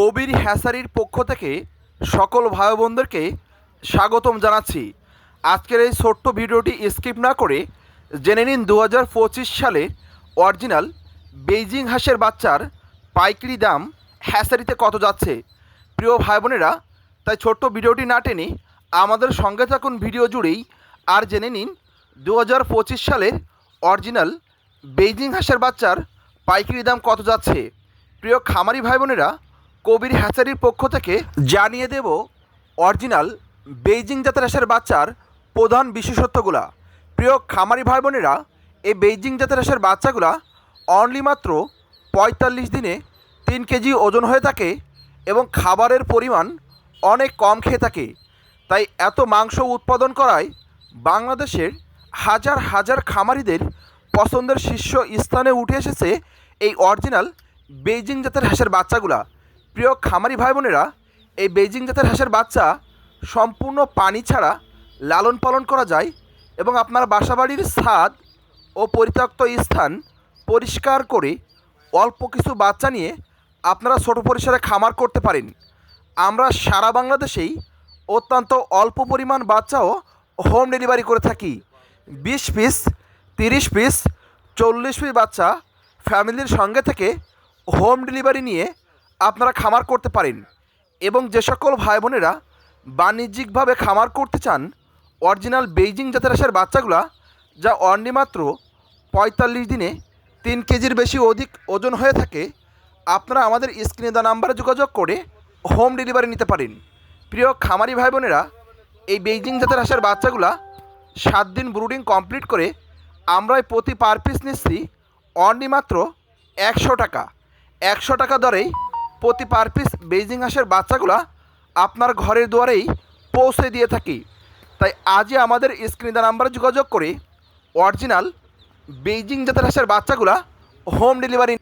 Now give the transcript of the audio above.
কবির হ্যাসারির পক্ষ থেকে সকল ভাই বোনদেরকে স্বাগতম জানাচ্ছি। আজকের এই ছোট্ট ভিডিওটি স্কিপ না করে জেনে নিন দু হাজার পঁচিশ সালে অরিজিনাল বেইজিং হাঁসের বাচ্চার পাইকারি দাম হ্যাসারিতে কত যাচ্ছে। প্রিয় ভাই বোনেরা তাই ছোট্ট ভিডিওটি না টেনে আমাদের সঙ্গে থাকুন ভিডিও জুড়েই আর জেনে নিন দু হাজার পঁচিশ সালের অরিজিনাল বেইজিং হাঁসের বাচ্চার পাইকারি দাম কত যাচ্ছে। প্রিয় খামারি ভাই বোনেরা কবির হ্যাচারির পক্ষ থেকে জানিয়ে দেব অরিজিনাল বেইজিং জাতের হাঁসের বাচ্চার প্রধান বিশেষত্বগুলা। প্রিয় খামারি ভাই বোনেরা এই বেইজিং জাতের হাঁসের বাচ্চাগুলা অনলি মাত্র পঁয়তাল্লিশ দিনে তিন কেজি ওজন হয়ে থাকে এবং খাবারের পরিমাণ অনেক কম খেয়ে থাকে। তাই এত মাংস উৎপাদন করায় বাংলাদেশের হাজার হাজার খামারিদের পছন্দের শীর্ষ স্থানে উঠে এসেছে এই অরিজিনাল বেইজিং জাতের হাঁসের বাচ্চাগুলা। প্রিয় খামারি ভাই বোনেরা এই বেইজিং জাতের হাঁসের বাচ্চা সম্পূর্ণ পানি ছাড়া লালন পালন করা যায় এবং আপনার বাসাবাড়ির ছাদ ও পরিত্যক্ত স্থান পরিষ্কার করে অল্প কিছু বাচ্চা নিয়ে আপনারা ছোট পরিসরে খামার করতে পারেন। আমরা সারা বাংলাদেশেই অত্যন্ত অল্প পরিমাণ বাচ্চাও হোম ডেলিভারি করে থাকি। বিশ পিস, তিরিশ পিস, চল্লিশ পিস বাচ্চা ফ্যামিলির সঙ্গে থেকে হোম ডেলিভারি নিয়ে আপনারা খামার করতে পারেন এবং যে সকল ভাই বোনেরা বাণিজ্যিকভাবে খামার করতে চান, অরিজিনাল বেইজিং জাতের হাঁসের বাচ্চাগুলা, যা অনলি মাত্র পঁয়তাল্লিশ দিনে তিন কেজির বেশি অধিক ওজন হয়ে থাকে, আপনারা আমাদের স্ক্রিনে দেওয়া নাম্বারে যোগাযোগ করে হোম ডেলিভারি নিতে পারেন। প্রিয় খামারি ভাই বোনেরা এই বেইজিং জাতের হাঁসের বাচ্চাগুলা সাত দিন ব্রুডিং কমপ্লিট করে আমরাই প্রতি পার পিস নিচ্ছি অনলি মাত্র একশো টাকা। একশো টাকা দরেই প্রতি পার পিস বেইজিং হাঁসের বাচ্চাগুলা আপনার ঘরের দুয়ারেই পৌঁছে দিয়ে থাকি। তাই আজই আমাদের স্ক্রিনে নাম্বারে যোগাযোগ করে অরিজিনাল বেজিং জাতের হাঁসের বাচ্চাগুলো হোম ডেলিভারি